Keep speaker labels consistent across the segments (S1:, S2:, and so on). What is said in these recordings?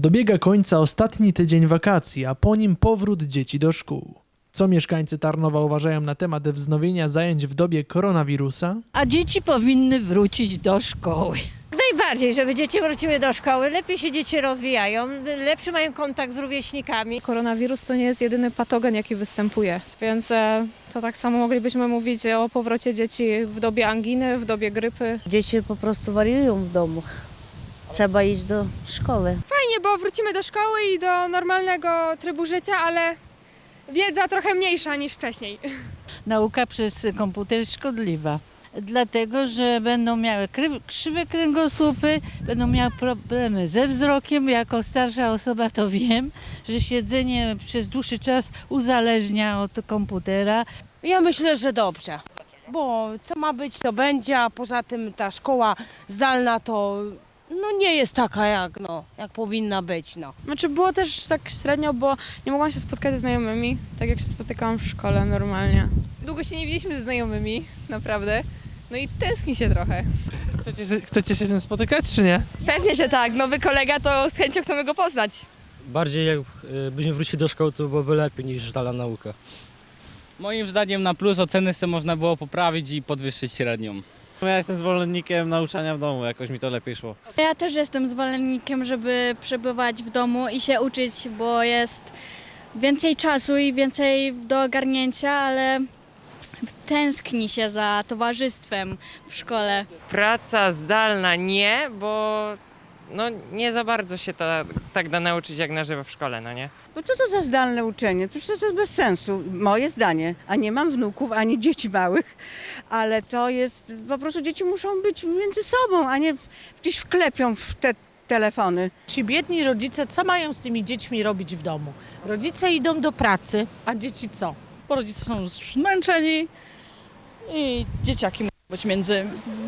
S1: Dobiega końca ostatni tydzień wakacji, a po nim powrót dzieci do szkół. Co mieszkańcy Tarnowa uważają na temat wznowienia zajęć w dobie koronawirusa?
S2: A dzieci powinny wrócić do szkoły.
S3: Najbardziej, żeby dzieci wróciły do szkoły, lepiej się dzieci rozwijają, lepszy mają kontakt z rówieśnikami.
S4: Koronawirus to nie jest jedyny patogen, jaki występuje, więc e, to tak samo moglibyśmy mówić o powrocie dzieci w dobie anginy, w dobie grypy.
S5: Dzieci po prostu wariują w domu. Trzeba iść do szkoły.
S6: Fajnie, bo wrócimy do szkoły i do normalnego trybu życia, ale wiedza trochę mniejsza niż wcześniej.
S2: Nauka przez komputer jest szkodliwa. Dlatego, że będą miały kry- krzywe kręgosłupy, będą miały problemy ze wzrokiem. Jako starsza osoba to wiem, że siedzenie przez dłuższy czas uzależnia od komputera.
S7: Ja myślę, że dobrze, bo co ma być, to będzie, a poza tym ta szkoła zdalna to no nie jest taka jak, no, jak powinna być. No.
S8: Znaczy było też tak średnio, bo nie mogłam się spotkać ze znajomymi, tak jak się spotykałam w szkole normalnie.
S9: Długo się nie widzieliśmy ze znajomymi, naprawdę. No i tęskni się trochę.
S1: Chcecie, chcecie się z tym spotykać, czy nie?
S9: Pewnie, że tak. Nowy kolega to z chęcią chcemy go poznać.
S10: Bardziej jak y, byśmy wrócili do szkoły, to byłoby lepiej niż zdalna nauka.
S11: Moim zdaniem na plus oceny sobie można było poprawić i podwyższyć średnią.
S12: Ja jestem zwolennikiem nauczania w domu, jakoś mi to lepiej szło.
S13: Ja też jestem zwolennikiem, żeby przebywać w domu i się uczyć, bo jest więcej czasu i więcej do ogarnięcia, ale tęskni się za towarzystwem w szkole.
S14: Praca zdalna nie, bo no nie za bardzo się ta, tak da nauczyć jak na żywo w szkole, no nie?
S15: Bo co to za zdalne uczenie? Przecież to jest bez sensu, moje zdanie. A nie mam wnuków, ani dzieci małych, ale to jest, po prostu dzieci muszą być między sobą, a nie gdzieś wklepią w te telefony.
S7: Ci biedni rodzice, co mają z tymi dziećmi robić w domu? Rodzice idą do pracy, a dzieci co?
S5: Bo rodzice są zmęczeni i dzieciaki być między,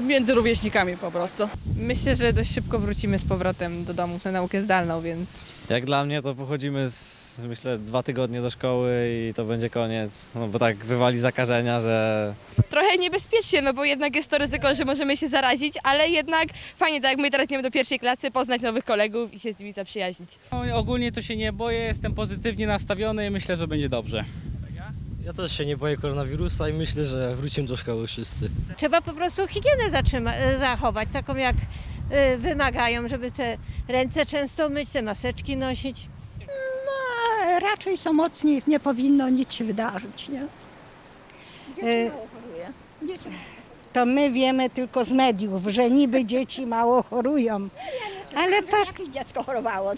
S5: między rówieśnikami po prostu.
S9: Myślę, że dość szybko wrócimy z powrotem do domu na naukę zdalną, więc
S12: Jak dla mnie to pochodzimy z, myślę, dwa tygodnie do szkoły i to będzie koniec, no bo tak wywali zakażenia, że
S9: trochę niebezpiecznie, no bo jednak jest to ryzyko, że możemy się zarazić, ale jednak fajnie, tak jak my teraz idziemy do pierwszej klasy, poznać nowych kolegów i się z nimi zaprzyjaźnić.
S11: No, ogólnie to się nie boję, jestem pozytywnie nastawiony i myślę, że będzie dobrze.
S10: Ja też się nie boję koronawirusa i myślę, że wrócimy do szkoły wszyscy.
S3: Trzeba po prostu higienę zatrzyma- e, zachować, taką jak e, wymagają, żeby te ręce często myć, te maseczki nosić.
S13: raczej samotnie nie powinno nic się wydarzyć, nie?
S15: E, To my wiemy tylko z mediów, że niby dzieci mało chorują. Ale, fak-
S13: dziecko chorowało,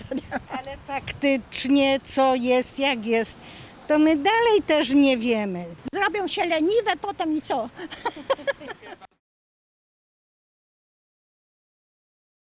S15: ale faktycznie co jest, jak jest, to my dalej też nie wiemy.
S13: zrobią się leniwe potem i co?